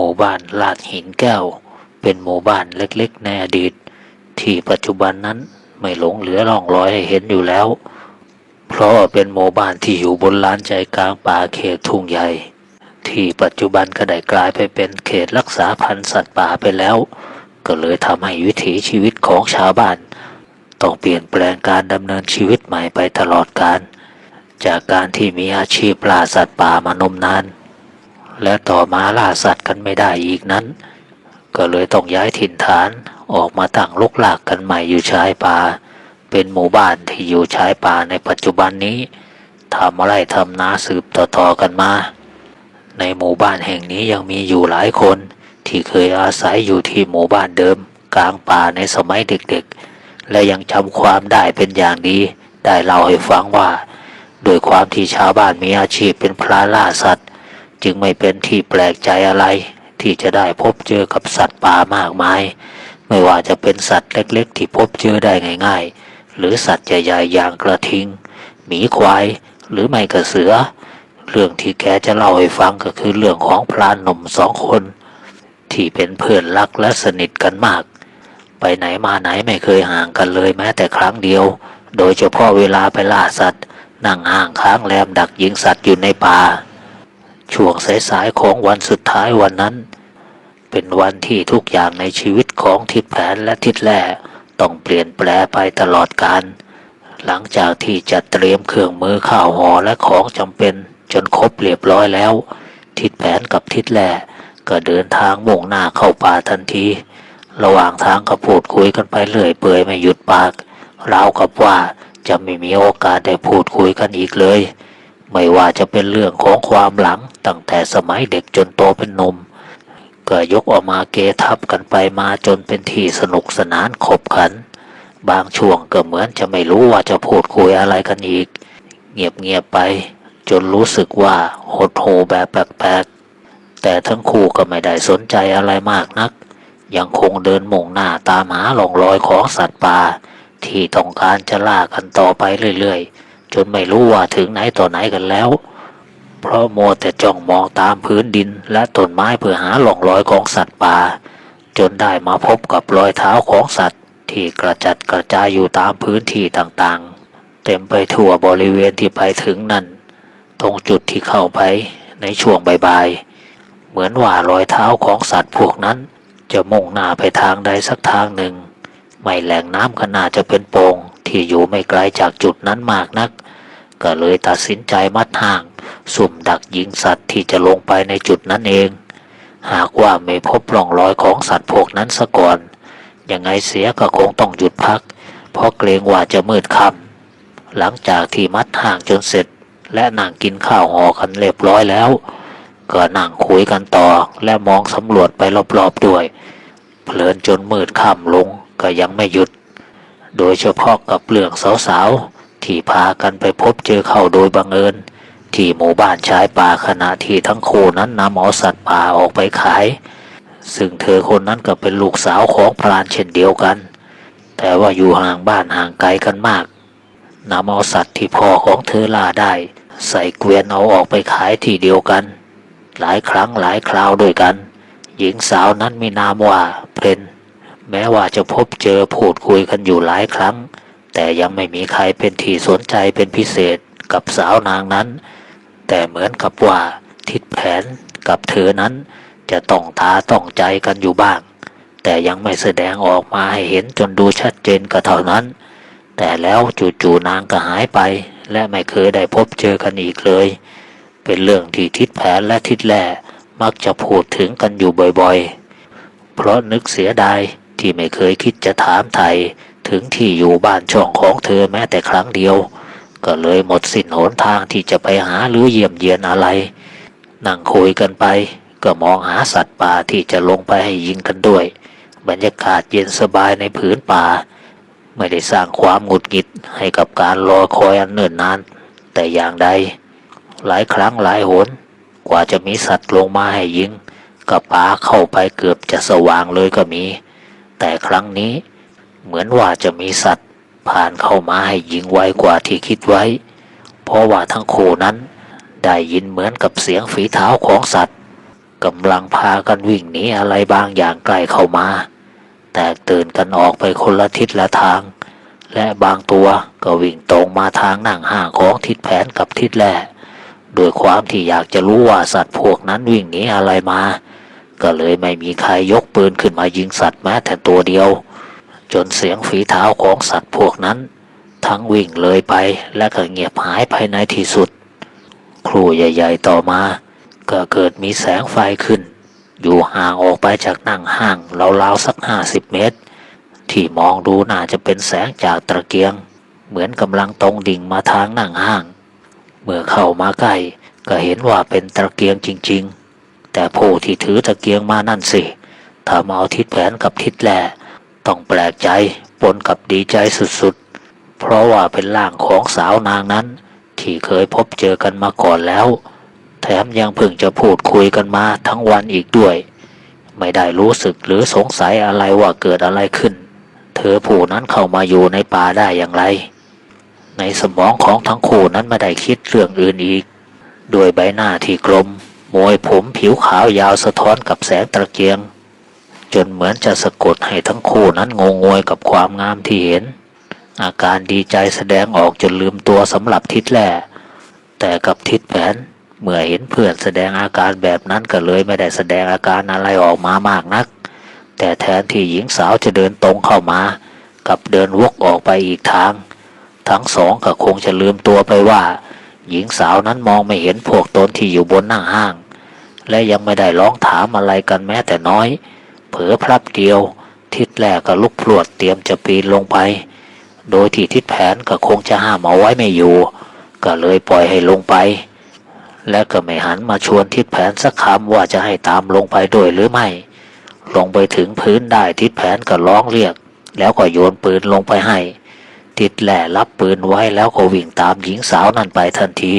มู่บ้านลาดหินแก้ว เป็นหมู่บ้านเล็กๆในอดีต ที่ปัจจุบันนั้นไม่หลงเหลือร่องรอยให้เห็นอยู่แล้ว เพราะเป็นหมู่บ้านที่อยู่บนลานใจกลางป่าเขตทุ่งใหญ่ ที่ปัจจุบันก็ได้กลายไปเป็นเขตรักษาพันธุ์สัตว์ป่าไปแล้ว ก็เลยทำให้วิถีชีวิตของชาวบ้าน ต้องเปลี่ยนแปลงการดำเนินชีวิตใหม่ไปตลอดกาลจากการที่มีอาชีพล่าสัตว์ป่ามานมนาน และต่อมาล่าสัตว์กันไม่ได้อีกนั้น ก็เลยต้องย้ายถิ่นฐานออกมาตั้งลกหลากกันใหม่อยู่ชายป่า เป็นหมู่บ้านที่อยู่ชายป่าในปัจจุบันนี้ทำอะไรทำนาสืบต่อๆกันมา ในหมู่บ้านแห่งนี้ยังมีอยู่หลายคน ที่เคยอาศัยอยู่ที่หมู่บ้านเดิม กลางป่าในสมัยเด็กๆ และยังจำความได้เป็นอย่างดี ได้เล่าให้ฟังว่า โดยความที่ชาวบ้านมีอาชีพเป็นพระล่าสัตว์ จึงไม่เป็นที่แปลกใจอะไร ที่จะได้พบเจอกับสัตว์ป่ามากมาย ไม่ว่าจะเป็นสัตว์เล็กๆ ที่พบเจอได้ง่ายๆ หรือสัตว์ใหญ่ๆอย่างกระทิง หมีควาย หรือไม่ก็เสือ เรื่องที่แกจะเล่าให้ฟังก็คือเรื่องของพรานหนุ่มสองคน ที่เป็นเพื่อนรักและสนิทกันมาก ไปไหนมาไหนไม่เคยห่างกันเลยแม้แต่ครั้งเดียว โดยเฉพาะเวลาไปล่าสัตว์ นั่งห่างค้างแรมดักยิงสัตว์อยู่ในป่า ช่วงสายๆของวันสุดท้ายวันนั้น เป็นวันที่ทุกอย่างในชีวิตของทิดแผนและทิดแล่ต้องเปลี่ยนแปลไปตลอดกาลหลังจากที่จัดเตรียมเครื่องมือข้าวห่อและของจำเป็นจนครบเรียบร้อยแล้ว ทิดแผนกับทิดแล่ก็เดินทางมุ่งหน้าเข้าป่าทันที ระหว่างทางก็พูดคุยกันไปเรื่อยเปื่อยไม่หยุดปากราวกับว่าจะไม่มีโอกาสได้พูดคุยกันอีกเลย ไม่ว่าจะเป็นเรื่องของความหลังตั้งแต่สมัยเด็กจนโตเป็นหนุ่มก็ยกออกมาเกทับกันไปมาจนเป็นที่สนุกสนานขบขัน บางช่วงก็เหมือนจะไม่รู้ว่าจะพูดคุยอะไรกันอีก เงียบๆไป จนรู้สึกว่าหดหูแบบแปลกๆ แต่ทั้งคู่ก็ไม่ได้สนใจอะไรมากนัก ยังคงเดินมุ่งหน้าตามหาหลงรอยของสัตว์ป่าที่ต้องการจะล่ากันต่อไปเรื่อยๆ จนไม่รู้ว่าถึงไหนต่อไหนกันแล้ว เพราะมัวแต่จ้องมองตามพื้นดินและต้นไม้เพื่อหาหล่องรอยของสัตว์ป่า จนได้มาพบกับรอยเท้าของสัตว์ ที่กระจัดกระจายอยู่ตามพื้นที่ต่างๆ เต็มไปทั่วบริเวณที่ไปถึงนั่น ตรงจุดที่เข้าไปในช่วงบ่ายๆเหมือนว่ารอยเท้าของสัตว์พวกนั้น จะมุ่งหน้าไปทางใดสักทางหนึ่ง ไม่แหล่งน้ำขนาดจะเป็นโป่ง ที่อยู่ไม่ไกลจากจุดนั้นมากนัก ก็เลยตัดสินใจมัดห่าง สุ่มดักยิงสัตว์ที่จะลงไปในจุดนั้นเอง หากว่าไม่พบร่องรอยของสัตว์พวกนั้นซะก่อน ยังไงเสียก็คงต้องหยุดพัก เพราะเกรงว่าจะมืดค่ำหลังจากที่มัดห่างจนเสร็จ และนั่งกินข้าวห่อกันเรียบร้อยแล้ว ก็นั่งคุยกันต่อและมองสำรวจไปรอบๆด้วย เพลินจนมืดค่ำลงก็ยังไม่หยุด โดยเฉพาะกับเรื่องสาวๆ ที่พากันไปพบเจอเข้าโดยบังเอิญ ที่หมู่บ้านชายป่าขณะที่ทั้งคู่นั้นนำเอาสัตว์ป่าออกไปขาย ซึ่งเธอคนนั้นก็เป็นลูกสาวของพรานเช่นเดียวกัน แต่ว่าอยู่ห่างบ้านห่างไกลกันมากนำเอาสัตว์ที่พ่อของเธอล่าได้ ใส่เกวียนเอาออกไปขายที่เดียวกัน หลายครั้งหลายคราวด้วยกัน หญิงสาวนั้นมีนามว่าเพน แม้ว่าจะพบเจอพูดคุยกันอยู่หลายครั้ง แต่ยังไม่มีใครเป็นที่สนใจเป็นพิเศษกับสาวนางนั้น แต่เหมือนกับว่าทิศแผนกับเธอนั้น จะต้องตาต้องใจกันอยู่บ้าง แต่ยังไม่แสดงออกมาให้เห็นจนดูชัดเจนก็เท่านั้น แต่แล้วจู่ๆนางก็หายไป และไม่เคยได้พบเจอกันอีกเลย เป็นเรื่องที่ทิศแผนและทิศแล่มักจะพูดถึงกันอยู่บ่อยๆ เพราะนึกเสียดาย ที่ไม่เคยคิดจะถามไทยถึงที่อยู่บ้านช่องของเธอแม้แต่ครั้งเดียว ก็เลยหมดสิ้นหนทางที่จะไปหาหรือเยี่ยมเยียนอะไร นั่งคุยกันไป ก็มองหาสัตว์ป่าที่จะลงไปให้ยิงกันด้วย บรรยากาศเย็นสบายในผืนป่า ไม่ได้สร้างความหงุดหงิดให้กับการรอคอยอันเนิ่นนาน แต่อย่างใด หลายครั้งหลายหนกว่าจะมีสัตว์ลงมาให้ยิงก็ป่าเข้าไปเกือบจะสว่างเลยก็มี แต่ครั้งนี้ เหมือนว่าจะมีสัตว์ ผ่านเข้ามาให้ยิงไวกว่าที่คิดไว้ เพราะว่าทั้งคู่นั้น ได้ยินเหมือนกับเสียงฝีเท้าของสัตว์กำลังพากันวิ่งหนีอะไรบางอย่างใกล้เข้ามา แตกตื่นกันออกไปคนละทิศละทาง และบางตัวก็วิ่งตรงมาทางนั่งห้างของทิศแผนกับทิศแหล่โดยความที่อยากจะรู้ว่าสัตว์พวกนั้นวิ่งหนีอะไรมา ก็เลยไม่มีใครยกปืนขึ้นมายิงสัตว์แม้แต่ตัวเดียว จนเสียงฝีเท้าของสัตว์พวกนั้น ทั้งวิ่งเลยไปและก็เงียบหายไปในที่สุด ครูใหญ่ ๆ ต่อมา ก็เกิดมีแสงไฟขึ้น อยู่ห่างออกไปจากนั่งห้างราวๆสักห้าสิบเมตร ที่มองดูน่าจะเป็นแสงจากตะเกียง เหมือนกำลังตรงดิ่งมาทางนั่งห้าง เมื่อเข้ามาใกล้ก็เห็นว่าเป็นตะเกียงจริง ๆ แต่ผู้ที่ถือตะเกียงมานั่นสิถ้ามาเอาทิศแผนกับทิศแหล่ต้องแปลกใจปนกับดีใจสุดๆ เพราะว่าเป็นร่างของสาวนางนั้น ที่เคยพบเจอกันมาก่อนแล้ว แถมยังเพิ่งจะพูดคุยกันมาทั้งวันอีกด้วย ไม่ได้รู้สึกหรือสงสัยอะไรว่าเกิดอะไรขึ้น เธอผู้นั้นเข้ามาอยู่ในป่าได้อย่างไร ในสมองของทั้งคู่นั้นไม่ได้คิดเรื่องอื่นอีก ด้วยใบหน้าที่กลม มวยผมผิวขาวยาวสะท้อนกับแสงตะเกียง จนเหมือนจะสะกดให้ทั้งคู่นั้นงงงวยกับความงามที่เห็น อาการดีใจแสดงออกจนลืมตัวสำหรับทิศแหล่แต่กับทิศแผนเมื่อเห็นเพื่อนแสดงอาการแบบนั้นก็เลยไม่ได้แสดงอาการอะไรออกมามากนัก แต่แทนที่หญิงสาวจะเดินตรงเข้ามา กับเดินวกออกไปอีกทาง ทั้งสองก็คงจะลืมตัวไปว่า หญิงสาวนั้นมองไม่เห็นพวกตนที่อยู่บนนั่งห้าง และยังไม่ได้ร้องถามอะไรกันแม้แต่น้อย เผลอพลับเดียว ทิศแรกก็ลุกพรวดเตรียมจะปีนลงไป โดยที่ทิศแผนก็คงจะห้ามเอาไว้ไม่อยู่ ก็เลยปล่อยให้ลงไป และก็ไม่หันมาชวนทิศแผนสักคำว่าจะให้ตามลงไปด้วยหรือไม่ ลงไปถึงพื้นได้ทิศแผนก็ร้องเรียก แล้วก็โยนปืนลงไปให้ ทิศแหล่รับปืนไว้แล้วก็วิ่งตามหญิงสาวนั่นไปทันที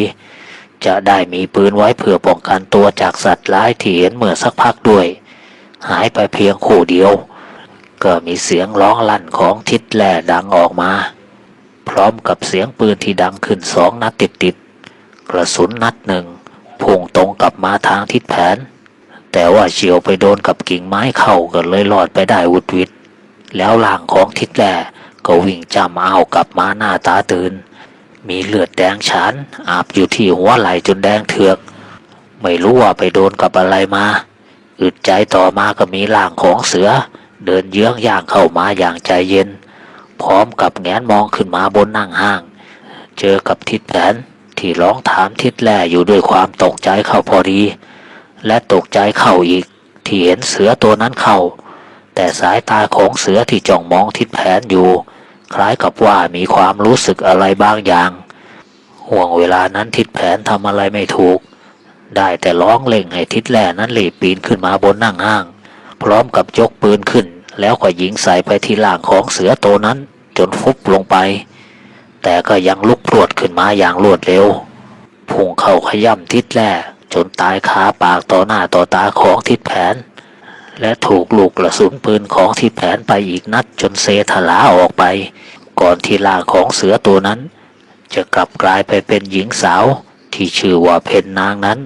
จะได้มีปืนไว้เพื่อป้องกันตัวจากสัตว์ร้ายที่เห็นเมื่อสักพักด้วย หายไปเพียงคู่เดียว ก็มีเสียงร้องลั่นของทิศแหล่ดังออกมา พร้อมกับเสียงปืนที่ดังขึ้นสองนัดติดๆกระสุนนัดหนึ่งพุ่งตรงกลับมาทางทิศแผน แต่ว่าเฉียวไปโดนกับกิ่งไม้เข้าก็เลยรอดไปได้วุดวิดแล้วล่างของทิศแหล่ก็วิ่งจำเอากลับมาหน้าตาตื่น มีเลือดแดงฉานอาบอยู่ที่หัวไหล่จนแดงเถือก ไม่รู้ว่าไปโดนกับอะไรมาอึดใจต่อมาก็มีล่างของเสือ เดินเยื้องย่างเข้ามาอย่างใจเย็น พร้อมกับแงนมองขึ้นมาบนนั่งห้าง เจอกับทิศแผนที่ร้องถามทิศแล่อยู่ด้วยความตกใจเข้าพอดี และตกใจเข้าอีก ที่เห็นเสือตัวนั้นเข้า แต่สายตาของเสือที่จ้องมองทิศแผนอยู่ คล้ายกับว่ามีความรู้สึกอะไรบางอย่าง ห่วงเวลานั้นทิศแผนทำอะไรไม่ถูก ได้แต่ร้องเล่งให้ทิศแล่นั้นรีบปีนขึ้นมาบนนั่งห้าง พร้อมกับยกปืนขึ้น แล้วก็ยิงใส่ไปที่หล่างของเสือตัวนั้น จนฟุบลงไป แต่ก็ยังลุกพรวดขึ้นมาอย่างรวดเร็วพุ่งเข้าขย่ำทิศแล่จนตายคาปากต่อหน้าต่อตาของทิศแผน และถูกลูกกระสุนปืนของทิศแผนไปอีกนัดจนเซทลาออกไป ก่อนที่ล่างของเสือตัวนั้น จะกลับกลายไปเป็นหญิงสาวที่ชื่อว่าเพนนางนั้น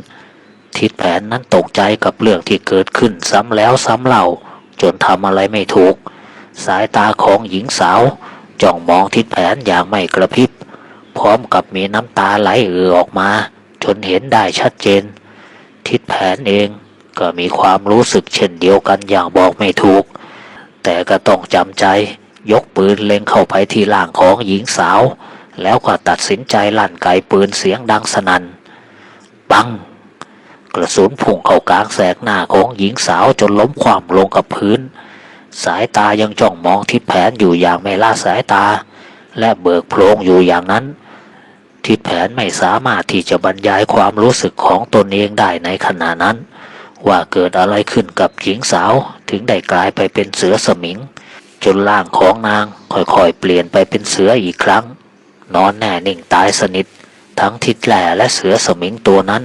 ทิศแผนนั้นตกใจกับเรื่องที่เกิดขึ้นซ้ำแล้วซ้ำเล่า จนทำอะไรไม่ถูก สายตาของหญิงสาวจ้องมองทิศแผนอย่างไม่กระพริบ พร้อมกับมีน้ำตาไหลเอือออกมา จนเห็นได้ชัดเจน ทิศแผนเอง ก็มีความรู้สึกเช่นเดียวกันอย่างบอกไม่ถูก แต่ก็ต้องจำใจยกปืนเล็งเข้าไปที่ล่างของหญิงสาว แล้วก็ตัดสินใจลั่นไกปืนเสียงดังสนัน่นปัง กระสุนพุ่งเข้ากลางแสกหน้าของหญิงสาวจนล้มความลงกับพื้น สายตายังจ้องมองทิศแผนอยู่อย่างไม่ละสายตา และเบิกโพลงอยู่อย่างนั้น ทิศแผนไม่สามารถที่จะบรรยายความรู้สึกของตนเองได้ในขณะนั้น ว่าเกิดอะไรขึ้นกับหญิงสาวถึงได้กลายไปเป็นเสือสมิง จนร่างของนางค่อยๆเปลี่ยนไปเป็นเสืออีกครั้ง นอนแน่นิ่งตายสนิท ทั้งทิศแหล่และเสือสมิงตัวนั้น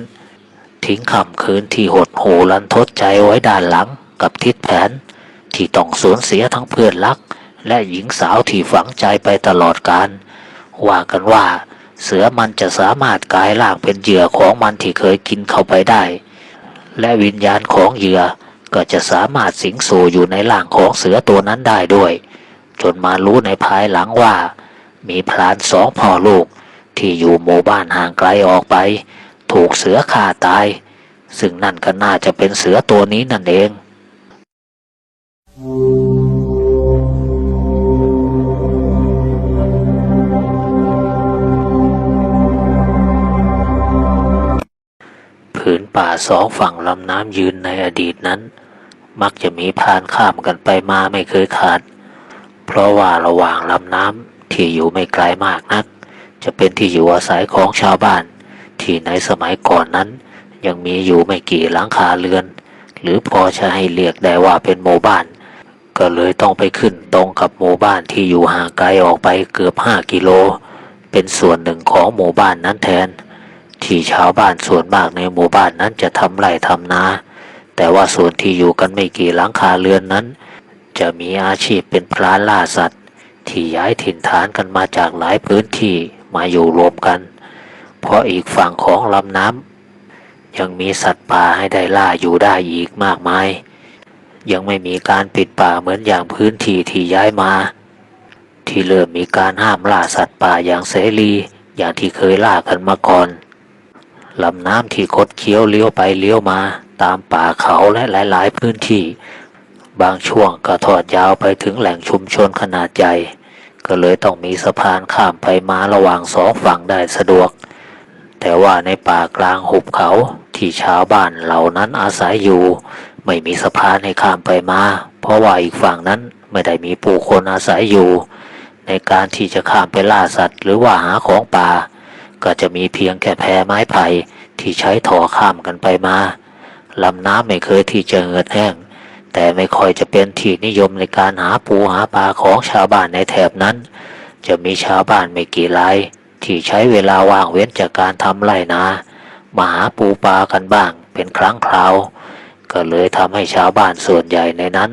ทิ้งคำคืนที่หดหูรันทดใจไว้ด้านหลังกับทิศแผน ที่ต้องสูญเสียทั้งเพื่อนรัก และหญิงสาวที่ฝังใจไปตลอดกาลว่ากันว่า เสือมันจะสามารถกลายร่างเป็นเหยื่อของมันที่เคยกินเข้าไปได้ และวิญญาณของเหยื่อก็จะสามารถสิงสู่อยู่ในร่างของเสือตัวนั้นได้ด้วย จนมารู้ในภายหลังว่า มีพลานสองพ่อลูกที่อยู่หมู่บ้านห่างไกลออกไป ถูกเสือฆ่าตาย ซึ่งนั่นก็น่าจะเป็นเสือตัวนี้นั่นเองผื ป่าสองฝั่งลำน้ำยืนในอดีตนั้น มักจะมีพานข้ามกันไปมาไม่เคยขาด เพราะว่าระหว่างลำน้ำที่อยู่ไม่ไกลมากนัก จะเป็นที่อยู่อาศัยของชาวบ้าน ที่ในสมัยก่อนนั้น ยังมีอยู่ไม่กี่หลังคาเรือน หรือพอจะให้เรียกได้ว่าเป็นหมู่บ้าน ก็เลยต้องไปขึ้นตรงกับหมู่บ้านที่อยู่ห่างไกลออกไปเกือบห้ากิโล เป็นส่วนหนึ่งของหมู่บ้านนั้นแทน ที่ชาวบ้านส่วนมากในหมู่บ้านนั้นจะทำไร่ทำนา แต่ว่าส่วนที่อยู่กันไม่กี่หลังคาเรือนนั้น จะมีอาชีพเป็นพรานล่าสัตว์ ที่ย้ายถิ่นฐานกันมาจากหลายพื้นที่มาอยู่รวมกัน เพราะอีกฝั่งของลำน้ำยังมีสัตว์ป่าให้ได้ล่าอยู่ได้อีกมากมาย ยังไม่มีการปิดป่าเหมือนอย่างพื้นที่ที่ย้ายมา ที่เริ่มมีการห้ามล่าสัตว์ป่าอย่างเสรีอย่างที่เคยล่ากันมาก่อน ลำน้ำที่คดเคี้ยวเลี้ยวไปเลี้ยวมา ตามป่าเขาและหลาย ๆ พื้นที่ บางช่วงก็ทอดยาวไปถึงแหล่งชุมชนขนาดใหญ่ ก็เลยต้องมีสะพานข้ามไปมาระหว่างสองฝั่งได้สะดวก แต่ว่าในป่ากลางหุบเขาที่ชาวบ้านเหล่านั้นอาศัยอยู่ ไม่มีสะพานให้ข้ามไปมา เพราะว่าอีกฝั่งนั้นไม่ได้มีผู้คนอาศัยอยู่ ในการที่จะข้ามไปล่าสัตว์ หรือว่าหาของป่า ก็จะมีเพียงแค่แพไม้ไผ่ที่ใช้ถ่อข้ามกันไปมาลำน้ำไม่เคยที่จะเหือดแห้ง แต่ไม่ค่อยจะเป็นที่นิยมในการหาปูหาปลาของชาวบ้านในแถบนั้น จะมีชาวบ้านไม่กี่รายที่ใช้เวลาว่างเว้นจากการทำไรนามาหาปูปลากันบ้างเป็นครั้งคราว ก็เลยทำให้ชาวบ้านส่วนใหญ่ในนั้น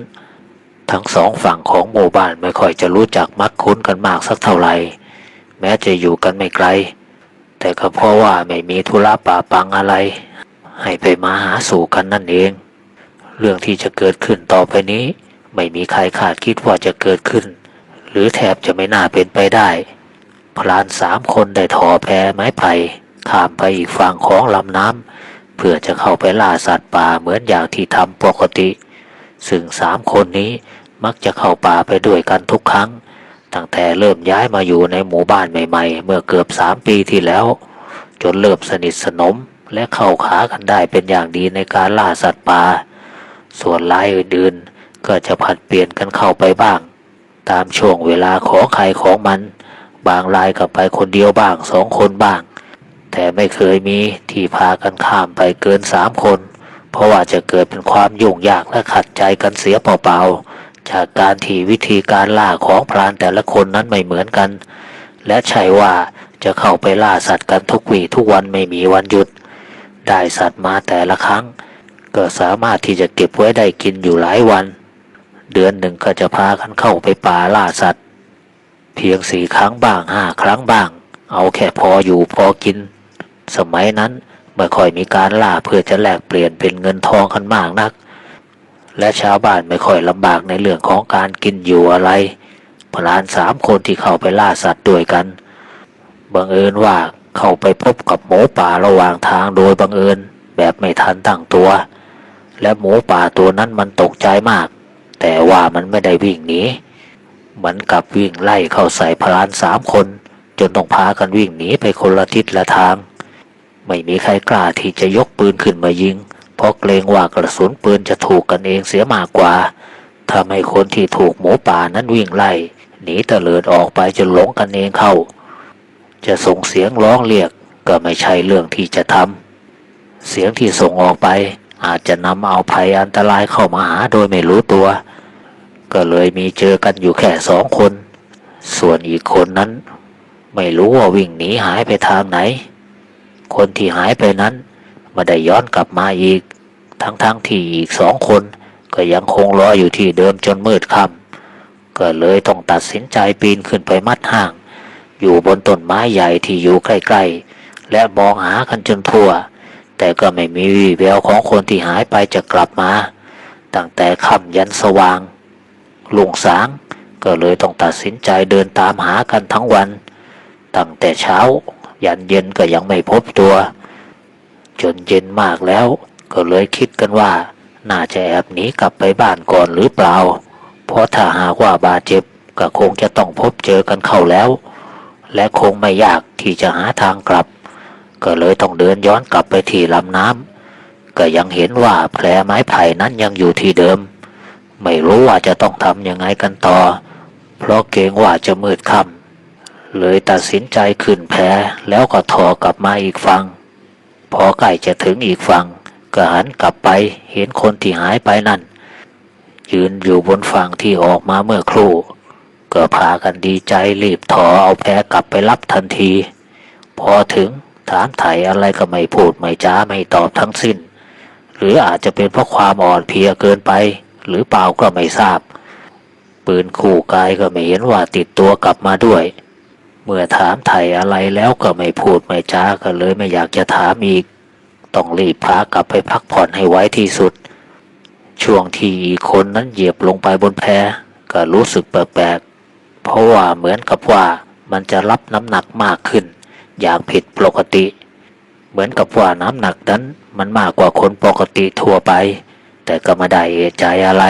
ทั้งสองฝั่งของหมู่บ้านไม่ค่อยจะรู้จักมักคุ้นกันมากสักเท่าไหร่ แม้จะอยู่กันไม่ไกล แต่ก็เพราะว่าไม่มีธุระป่าปังอะไร ให้ไปมาหาสู่กันนั่นเอง เรื่องที่จะเกิดขึ้นต่อไปนี้ ไม่มีใครคาดคิดว่าจะเกิดขึ้น หรือแทบจะไม่น่าเป็นไปได้ พลานสามคนได้ถอแพไม้ไผ่ข้ามไปอีกฝั่งของลำน้ำเพื่อจะเข้าไปล่าสัตว์ป่าเหมือนอย่างที่ทำปกติ ซึ่งสามคนนี้มักจะเข้าป่าไปด้วยกันทุกครั้ง ตั้งแต่เริ่มย้ายมาอยู่ในหมู่บ้านใหม่ ๆ เมื่อเกือบสามปีที่แล้ว จนเริ่มสนิทสนมและเข้าขากันได้เป็นอย่างดีในการล่าสัตว์ป่า ส่วนรายอื่นๆก็จะผัดเปลี่ยนกันเข้าไปบ้าง ตามช่วงเวลาของใครของมัน บางรายก็ไปคนเดียวบ้างสองคนบ้าง แต่ไม่เคยมีที่พากันข้ามไปเกินสามคน เพราะว่าจะเกิดเป็นความยุ่งยากและขัดใจกันเสียเปล่าๆ จากการที่วิธีการล่าของพรานแต่ละคนนั้นไม่เหมือนกัน และใช่ว่าจะเข้าไปล่าสัตว์กันทุกวี่ทุกวันไม่มีวันหยุด ได้สัตว์มาแต่ละครั้ง ก็สามารถที่จะเก็บไว้ได้กินอยู่หลายวัน เดือนหนึ่งก็จะพากันเข้าไปป่าล่าสัตว์ เพียงสี่ครั้งบ้างห้าครั้งบ้าง เอาแค่พออยู่พอกิน สมัยนั้นไม่ค่อยมีการล่าเพื่อจะแลกเปลี่ยนเป็นเงินทองกันมากนัก และชาวบ้านไม่ค่อยลำบากในเรื่องของการกินอยู่อะไร พลานสามคนที่เข้าไปล่าสัตว์ด้วยกัน บังเอิญว่าเข้าไปพบกับหมูป่าระหว่างทางโดยบังเอิญแบบไม่ทันตั้งตัว และหมูป่าตัวนั้นมันตกใจมาก แต่ว่ามันไม่ได้วิ่งหนีเหมือนกับวิ่งไล่เข้าใส่พลานสามคน จนต้องพากันวิ่งหนีไปคนละทิศละทาง ไม่มีใครกล้าที่จะยกปืนขึ้นมายิง เพราะเกรงว่ากระสุนปืนจะถูกกันเองเสียมากกว่าทำให้คนที่ถูกหมูป่านั้นวิ่งไล่หนีเตลิดออกไปจนหลงกันเองเข้า จะส่งเสียงร้องเรียกก็ไม่ใช่เรื่องที่จะทำเสียงที่ส่งออกไปอาจจะนำเอาภัยอันตรายเข้ามาหาโดยไม่รู้ตัว ก็เลยมีเจอกันอยู่แค่สองคน ส่วนอีกคนนั้น ไม่รู้ว่าวิ่งหนีหายไปทางไหน คนที่หายไปนั้น ไม่ได้ย้อนกลับมาอีก ทั้งๆทที่อีกสองคน ก็ยังคงรออยู่ที่เดิมจนมืดค่ำก็เลยต้องตัดสินใจปีนขึ้นไปมัดห่าง อยู่บนต้นไม้ใหญ่ที่อยู่ใกล้ๆ และมองหากันจนทั่ว แต่ก็ไม่มีวี่แววของคนที่หายไปจะกลับมา ตั้งแต่ค่ำยันสว่างลุงสางก็เลยต้องตัดสินใจเดินตามหากันทั้งวัน ตั้งแต่เช้า ยันเย็นก็ยังไม่พบตัว จนเย็นมากแล้ว ก็เลยคิดกันว่า น่าจะแอบหนีกลับไปบ้านก่อนหรือเปล่า เพราะถ้าหากว่าบาดเจ็บก็คงจะต้องพบเจอกันเข้าแล้ว และคงไม่ยากที่จะหาทางกลับ ก็เลยต้องเดินย้อนกลับไปที่ลำน้ำก็ยังเห็นว่าแผลไม้ไผ่นั้นยังอยู่ที่เดิม ไม่รู้ว่าจะต้องทำยังไงกันต่อ เพราะเกรงว่าจะมืดค่ำเลยตัดสินใจขึ้นแพแล้วก็ถอกลับมาอีกฝั่ง พอใกล้จะถึงอีกฝั่งก็หันกลับไปเห็นคนที่หายไปนั่น ยืนอยู่บนฝั่งที่ออกมาเมื่อครู่ ก็พากันดีใจรีบถอเอาแพกลับไปรับทันที พอถึงถามไถ่อะไรก็ไม่พูดไม่จ้าไม่ตอบทั้งสิ้น หรืออาจจะเป็นเพราะความอ่อนเพลียเกินไป หรือเปล่าก็ไม่ทราบ ปืนคู่กายก็ไม่เห็นว่าติดตัวกลับมาด้วย เมื่อถามไถ่อะไรแล้วก็ไม่พูดไม่จ้าก็เลยไม่อยากจะถามอีก ต้องรีบพากลับไปพักผ่อนให้ไว้ที่สุด ช่วงที่อีกคนนั้นเหยียบลงไปบนแพก็รู้สึกแปลกๆ เพราะว่าเหมือนกับว่ามันจะรับน้ำหนักมากขึ้น อย่างผิดปกติ เหมือนกับว่าน้ำหนักนั้นมันมากกว่าคนปกติทั่วไป แต่ก็ไม่ได้เอะใจอะไร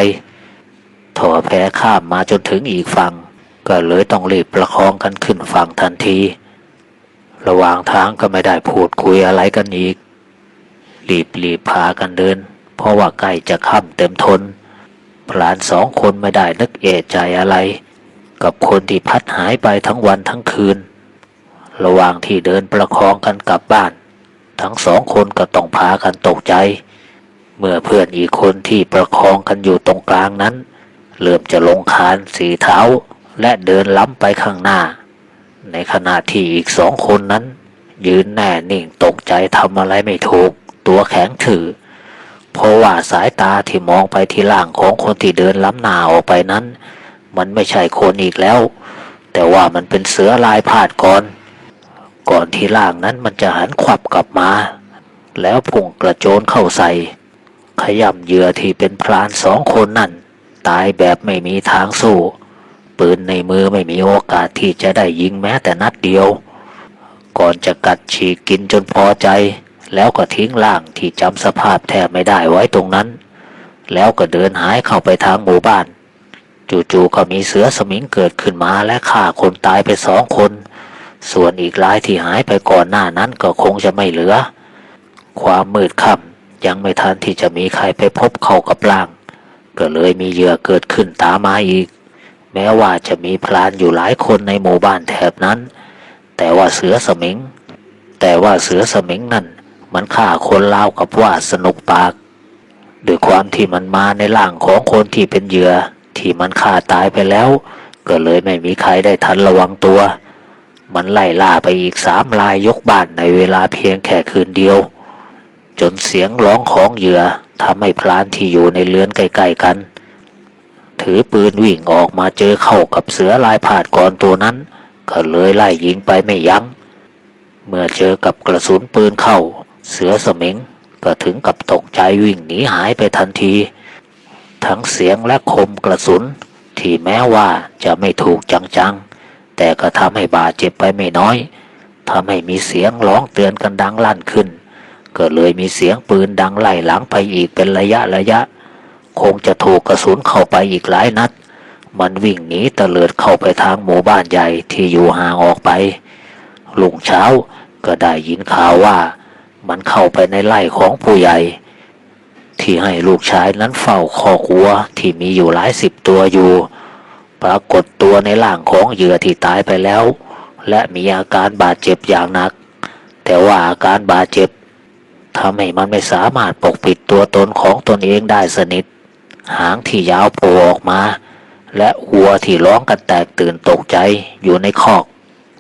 ถอแพข้ามมาจนถึงอีกฝั่ง ก็เลยต้องรีบประคองกันขึ้นฝั่งทันที ระหว่างทางก็ไม่ได้พูดคุยอะไรกันอีก รีบรีบพากันเดิน เพราะว่าใกล้จะค่ำเต็มทน พลานสองคนไม่ได้นึกเอะใจอะไร กับคนที่พัดหายไปทั้งวันทั้งคืน ระหว่างที่เดินประคองกันกลับบ้าน ทั้งสองคนก็ต้องพากันตกใจ เมื่อเพื่อนอีกคนที่ประคองกันอยู่ตรงกลางนั้น เริ่มจะลงคานสีเท้า และเดินล้ำไปข้างหน้า ในขณะที่อีกสองคนนั้น ยืนแน่นิ่งตกใจทำอะไรไม่ถูก ตัวแข็งถือ เพราะว่าสายตาที่มองไปที่ล่างของคนที่เดินล้ำหน้าออกไปนั้น มันไม่ใช่คนอีกแล้ว แต่ว่ามันเป็นเสือลายพาดก่อน ก่อนที่ล่างนั้นมันจะหันขวับกลับมา แล้วพุ่งกระโจนเข้าใส่ ขย่ำเหยื่อที่เป็นพรานสองคนนั่น ตายแบบไม่มีทางสู้ ปืนในมือไม่มีโอกาสที่จะได้ยิงแม้แต่นัดเดียว ก่อนจะกัดฉีกกินจนพอใจ แล้วก็ทิ้งล่างที่จำสภาพแทบไม่ได้ไว้ตรงนั้น แล้วก็เดินหายเข้าไปทางหมู่บ้าน จู่ๆก็มีเสือสมิงเกิดขึ้นมาและฆ่าคนตายไปสองคน ส่วนอีกรายที่หายไปก่อนหน้านั้นก็คงจะไม่เหลือ ความมืดค่ำยังไม่ทันที่จะมีใครไปพบเข้ากับร่าง ก็เลยมีเหยื่อเกิดขึ้นตามมาอีก แม้ว่าจะมีพลานอยู่หลายคนในหมู่บ้านแถบนั้น แต่ว่าเสือสมิง แต่ว่าเสือสมิงนั่น มันฆ่าคนลาวกับว่าสนุกปากด้วยความที่มันมาในร่างของคนที่เป็นเหยื่อที่มันฆ่าตายไปแล้ว ก็เลยไม่มีใครได้ทันระวังตัว มันไล่ล่าไปอีกสามลายยกบ้านในเวลาเพียงแค่คืนเดียว จนเสียงร้องของเหยื่อทำให้พลานที่อยู่ในเรือนใกล้ๆกัน ถือปืนวิ่งออกมาเจอเข้ากับเสือลายผาดก่อนตัวนั้น ก็เลยไล่ยิงไปไม่ยัง้ง เมื่อเจอกับกระสุนปืนเข้า เสือสมิงก็ถึงกับตกใจวิ่งหนีหายไปทันที ทั้งเสียงและคมกระสุน ที่แม้ว่าจะไม่ถูกจังๆ แต่ก็ทำให้บาดเจ็บไปไม่น้อยทำให้มีเสียงร้องเตือนกันดังลั่นขึ้น ก็เลยมีเสียงปืนดังไล่หลังไปอีกเป็นระยะระยะ คงจะถูกกระสุนเข้าไปอีกหลายนัด มันวิ่งหนีตะเลิดเข้าไปทางหมู่บ้านใหญ่ที่อยู่ห่างออกไป ลุงเช้าก็ได้ยินข่าวว่า มันเข้าไปในไร่ของผู้ใหญ่ ที่ให้ลูกชายนั้นเฝ้าคอกวัวที่มีอยู่หลายสิบตัวอยู่ ปรากฏตัวในร่างของเหยื่อที่ตายไปแล้ว และมีอาการบาดเจ็บอย่างหนัก แต่ว่าอาการบาดเจ็บทำให้มันไม่สามารถปกปิดตัวตนของตนเองได้สนิท หางที่ยาวโผล่ออกมา และวัวที่ร้องกันแตกตื่นตกใจอยู่ในคอก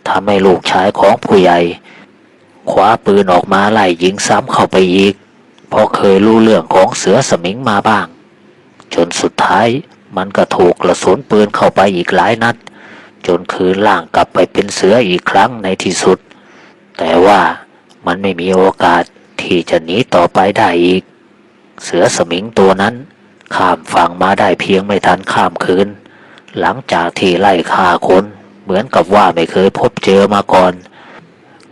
ทำให้ลูกชายของผู้ใหญ่คว้าปืนออกมาไล่ยิงซ้ำเข้าไปอีก เพราะเคยรู้เรื่องของเสือสมิงมาบ้าง จนสุดท้ายมันก็ถูกกระสุนปืนเข้าไปอีกหลายนัด จนคืนล่างกลับไปเป็นเสืออีกครั้งในที่สุด แต่ว่ามันไม่มีโอกาสที่ที่จะหนีต่อไปได้อีก เสือสมิงตัวนั้น ข้ามฝั่งมาได้เพียงไม่ทันข้ามคืน หลังจากที่ไล่ฆ่าคน เหมือนกับว่าไม่เคยพบเจอมาก่อน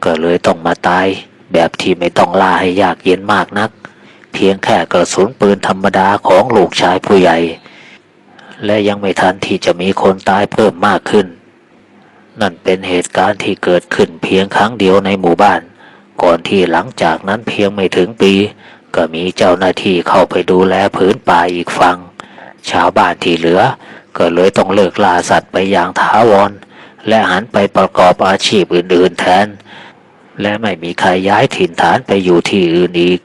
ก็เลยต้องมาตาย แบบที่ไม่ต้องล่าให้ยากเย็นมากนัก เพียงแค่กระสุนปืนธรรมดาของลูกชายผู้ใหญ่ และยังไม่ทันที่จะมีคนตายเพิ่มมากขึ้น นั่นเป็นเหตุการณ์ที่เกิดขึ้นเพียงครั้งเดียวในหมู่บ้าน ก่อนที่หลังจากนั้นเพียงไม่ถึงปี ก็มีเจ้าหน้าที่เข้าไปดูแลพื้นป่าอีกฝั่งชาวบ้านที่เหลือ ก็เลยต้องเลิกล่าสัตว์ไปอย่างถาวร และหันไปประกอบอาชีพอื่นๆแทน และไม่มีใครย้ายถิ่นฐานไปอยู่ที่อื่นอีก